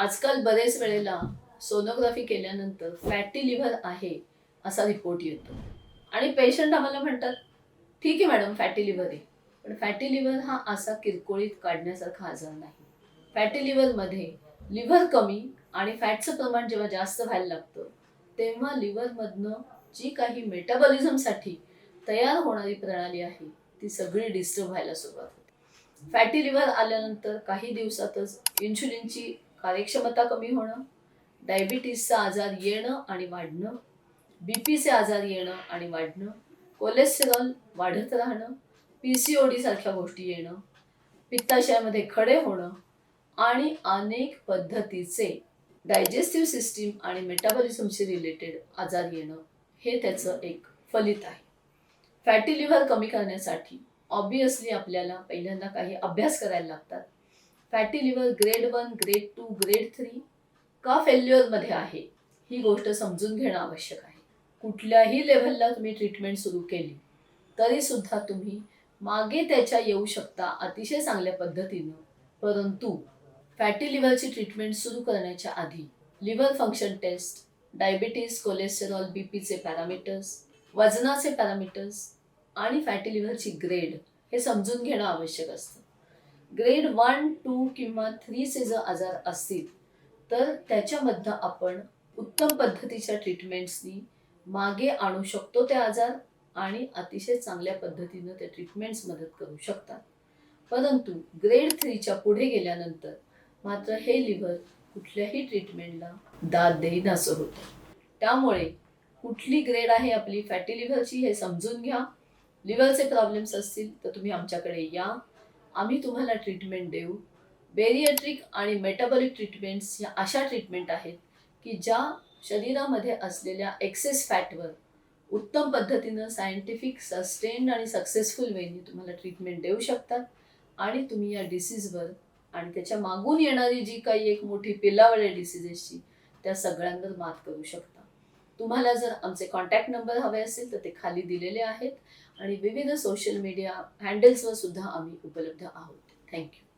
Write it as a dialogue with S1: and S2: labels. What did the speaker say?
S1: आजकाल बरेच वेळेला सोनोग्राफी केल्यानंतर फॅटी लिव्हर आहे असा रिपोर्ट येतो. आणि पेशंट आम्हाला म्हणतात ठीक आहे मॅडम फॅटी लिव्हर आहे. पण फॅटी लिव्हर हा असा किरकोळीत काढण्यासारखा आजार नाही. फॅटी लिव्हरमध्ये लिव्हर कमी आणि फॅटचं प्रमाण जेव्हा जास्त व्हायला लागतं तेव्हा लिव्हरमधनं जी काही मेटाबॉलिझमसाठी तयार होणारी प्रणाली आहे ती सगळी डिस्टर्ब व्हायला सुरुवात होते. फॅटी लिव्हर आल्यानंतर काही दिवसातच इन्शुलिनची कार्यक्षमता कमी होणं डायबिटीसचा आजार येणं आणि वाढणं बी पीचे आजार येणं आणि वाढणं कोलेस्टेरॉल वाढत राहणं पी सी ओ डी सारख्या गोष्टी येणं पित्ताशयामध्ये खडे होणं आणि अनेक पद्धतीचे डायजेस्टिव्ह सिस्टीम आणि मेटाबॉलिझमशी रिलेटेड आजार येणं हे त्याचं एक फलित आहे. फॅटी लिव्हर कमी करण्यासाठी ऑब्वियसली आपल्याला पहिल्यांदा काही अभ्यास करायला लागतात. Fatty liver grade one grade two grade three का फेल्युअरमध्ये आहे? ही गोष्ट समजून घेणं आवश्यक आहे. कुठल्याही लेव्हलला तुम्ही ट्रीटमेंट सुरू केली तरीसुद्धा तुम्ही मागे त्याच्या येऊ शकता अतिशय चांगल्या पद्धतीनं. परंतु फॅटी लिव्हरची ट्रीटमेंट सुरू करण्याच्या आधी liver function test diabetes cholesterol B पीचे पॅरामीटर्स वजनाचे पॅरामीटर्स आणि फॅटी लिव्हरची ग्रेड हे समजून घेणं आवश्यक असतं. ग्रेड वन टू किंवा थ्रीचे जर आजार असतील तर त्याच्यामधनं आपण उत्तम पद्धतीच्या ट्रीटमेंट्सनी मागे आणू शकतो ते आजार आणि अतिशय चांगल्या पद्धतीनं त्या ट्रीटमेंट्स मदत करू शकतात. परंतु ग्रेड थ्रीच्या पुढे गेल्यानंतर मात्र हे लिव्हर कुठल्याही ट्रीटमेंटला दाद देईन असं होतं. त्यामुळे कुठली ग्रेड आहे आपली फॅटी लिव्हरची हे समजून घ्या. लिव्हरचे प्रॉब्लेम्स असतील तर तुम्ही आमच्याकडे या. आम्ही तुम्हाला ट्रीटमेंट देऊ. बेरिएट्रिक आणि मेटाबॉलिक ट्रीटमेंट्स या अशा ट्रीटमेंट आहेत की ज्या शरीरामध्ये असलेल्या एक्सेस फॅटवर उत्तम पद्धतीनं सायंटिफिक सस्टेन आणि सक्सेसफुल वेनी तुम्हाला ट्रीटमेंट देऊ शकतात. आणि तुम्ही या डिसीजवर आणि त्याच्या मागून येणारी जी काही एक मोठी पिलावळ आहे डिसिजेसची त्या सगळ्यांवर मात करू शकता. तुम्हाला जर आमचे कॉन्टॅक्ट नंबर हवे असेल तर ते खाली दिलेले आहेत. आणि विविध सोशल मीडिया हँडल्सवर सुद्धा आम्ही उपलब्ध आहोत. थँक्यू